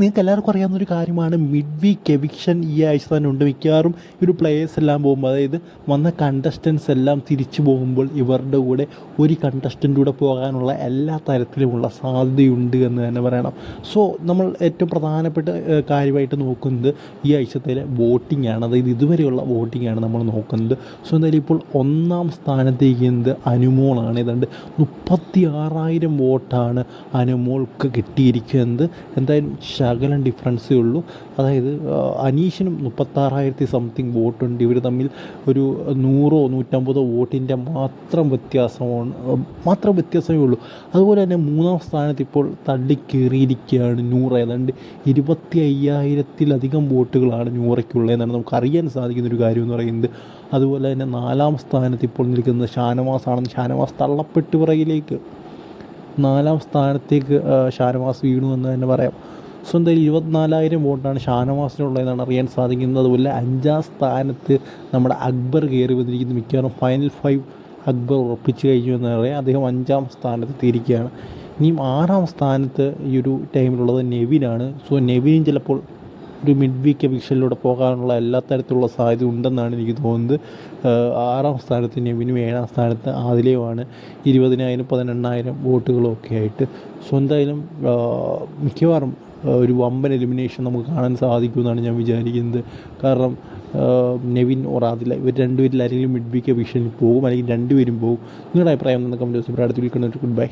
നിങ്ങൾക്ക് എല്ലാവർക്കും അറിയാവുന്ന ഒരു കാര്യമാണ്. മിഡ് വീക്ക് എവിക്ഷൻ ഈ ആഴ്ച തന്നെ ഉണ്ട്. മിക്കവാറും ഒരു പ്ലേയേഴ്സ് എല്ലാം പോകുമ്പോൾ അതായത് വന്ന കണ്ടസ്റ്റൻസ് എല്ലാം തിരിച്ചു പോകുമ്പോൾ ഇവരുടെ കൂടെ ഒരു കണ്ടസ്റ്റന്റ് കൂടെ പോകാനുള്ള എല്ലാ തരത്തിലുമുള്ള സാധ്യതയുണ്ട് എന്ന് തന്നെ പറയണം. സോ നമ്മൾ ഏറ്റവും പ്രധാനപ്പെട്ട കാര്യമായിട്ട് നോക്കുന്നത് ഈ ആഴ്ചത്തിലെ വോട്ടിംഗ് ആണ്. അതായത് ഇതുവരെയുള്ള വോട്ടിംഗ് ആണ് നമ്മൾ നോക്കുന്നത്. സോ എന്തായാലും ഇപ്പോൾ ഒന്നാം സ്ഥാനത്തേക്ക് എന്ത്? അനുമോളാണ് ഏതാണ്ട് മുപ്പത്തി ആറായിരം വോട്ടാണ് അനുമോൾക്ക് കിട്ടിയിരിക്കുന്നത്. എന്തായാലും ശകലം ഡിഫറൻസേ ഉള്ളൂ. അതായത് അനീഷിനും മുപ്പത്താറായിരത്തി സംതിങ് വോട്ടുണ്ട്. ഇവർ തമ്മിൽ ഒരു നൂറോ നൂറ്റമ്പതോ വോട്ടിന്റെ മാത്രം വ്യത്യാസമാണ് മാത്രം വ്യത്യാസമേ ഉള്ളൂ. അതുപോലെ തന്നെ മൂന്നാം സ്ഥാനത്ത് ഇപ്പോൾ തള്ളിക്കേറിയിരിക്കുകയാണ് നൂറ്. ഏതാണ്ട് ഇരുപത്തി അയ്യായിരത്തിലധികം വോട്ടുകളാണ് നൂറയ്ക്കുള്ളത് എന്നാണ് നമുക്ക് അറിയാൻ സാധിക്കുന്ന ഒരു കാര്യം എന്ന് പറയുന്നത്. അതുപോലെ തന്നെ നാലാം സ്ഥാനത്ത് ഇപ്പോൾ നിൽക്കുന്നത് ഷാനവാസ് ആണെന്ന് ഷാനവാസ് തള്ളപ്പെട്ട് പുറകിലേക്ക്. നാലാം സ്ഥാനത്തേക്ക് ഷാനവാസ് വീണു എന്ന് തന്നെ പറയാം. സോ എന്തായാലും ഇരുപത്തിനാലായിരം വോട്ടാണ് ഷാനവാസിനുള്ളതെന്നാണ് അറിയാൻ സാധിക്കുന്നത്. അതുപോലെ അഞ്ചാം സ്ഥാനത്ത് നമ്മുടെ അക്ബർ കയറി വന്നിരിക്കുന്നു. മിക്കവാറും ഫൈനൽ ഫൈവ് അക്ബർ ഉറപ്പിച്ചു കഴിഞ്ഞു എന്ന് പറയാം. അദ്ദേഹം അഞ്ചാം സ്ഥാനത്ത് തീരുകയാണ് ഇനിയും ആറാം സ്ഥാനത്ത് ഈ ഒരു ടൈമിലുള്ളത് നെവിനാണ്. സോ നെവിനും ചിലപ്പോൾ ഒരു മിഡ് വീക്ക് എവിക്ഷനിലൂടെ പോകാനുള്ള എല്ലാ തരത്തിലുള്ള സാധ്യത ഉണ്ടെന്നാണ് എനിക്ക് തോന്നുന്നത്. ആറാം സ്ഥാനത്ത് നെവിനും ഏഴാം സ്ഥാനത്ത് ആദിലയുമാണ്. ഇരുപതിനായിരം പതിനെണ്ണായിരം വോട്ടുകളും ഒക്കെ ആയിട്ട്. സോ എന്തായാലും മിക്കവാറും ഒരു വമ്പൻ എലിമിനേഷൻ നമുക്ക് കാണാൻ സാധിക്കുമെന്നാണ് ഞാൻ വിചാരിക്കുന്നത്. കാരണം നെവിൻ ഓർ ആദില ഇവർ രണ്ടുപേരിൽ ആരെങ്കിലും മിഡ് വീക്ക് എവിക്ഷനിൽ പോകും അല്ലെങ്കിൽ രണ്ടുപേരും പോകും. നിങ്ങളുടെ അഭിപ്രായം ഒന്ന് അടുത്ത് ഗുഡ് ബൈ